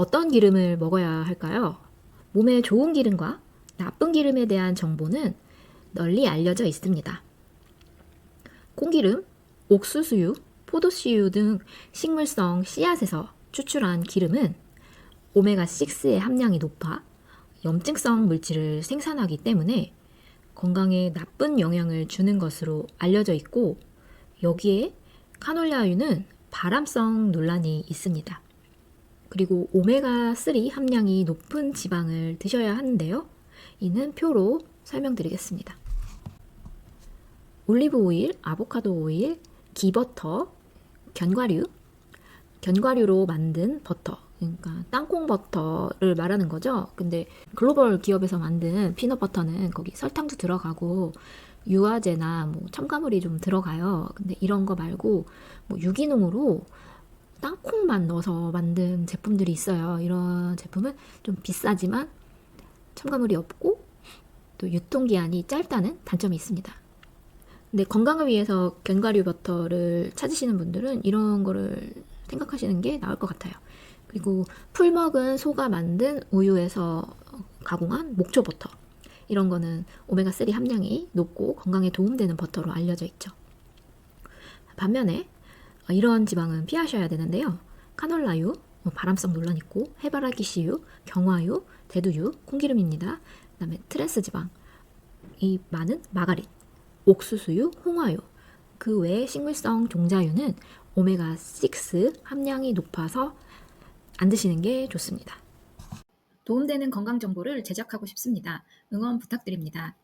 어떤 기름을 먹어야 할까요? 몸에 좋은 기름과 나쁜 기름에 대한 정보는 널리 알려져 있습니다. 콩기름, 옥수수유, 포도씨유 등 식물성 씨앗에서 추출한 기름은 오메가6의 함량이 높아 염증성 물질을 생산하기 때문에 건강에 나쁜 영향을 주는 것으로 알려져 있고 여기에 카놀라유는 발암성 논란이 있습니다. 그리고 오메가3 함량이 높은 지방을 드셔야 하는데요. 이는 표로 설명드리겠습니다. 올리브 오일, 아보카도 오일, 기버터, 견과류, 견과류로 만든 버터, 그러니까 땅콩 버터를 말하는 거죠. 근데 글로벌 기업에서 만든 피넛 버터는 거기 설탕도 들어가고 유화제나 뭐 첨가물이 좀 들어가요. 근데 이런 거 말고 뭐 유기농으로 땅콩만 넣어서 만든 제품들이 있어요. 이런 제품은 좀 비싸지만 첨가물이 없고 또 유통기한이 짧다는 단점이 있습니다. 근데 건강을 위해서 견과류 버터를 찾으시는 분들은 이런 거를 생각하시는 게 나을 것 같아요. 그리고 풀 먹은 소가 만든 우유에서 가공한 목초 버터. 이런 거는 오메가3 함량이 높고 건강에 도움되는 버터로 알려져 있죠. 반면에 이런 지방은 피하셔야 되는데요. 카놀라유, 뭐 발암성 논란 있고 해바라기 씨유, 경화유, 대두유, 콩기름입니다. 그다음에 트랜스 지방, 이 많은 마가린, 옥수수유, 홍화유, 그 외에 식물성 종자유는 오메가6 함량이 높아서 안 드시는 게 좋습니다. 도움되는 건강 정보를 제작하고 싶습니다. 응원 부탁드립니다.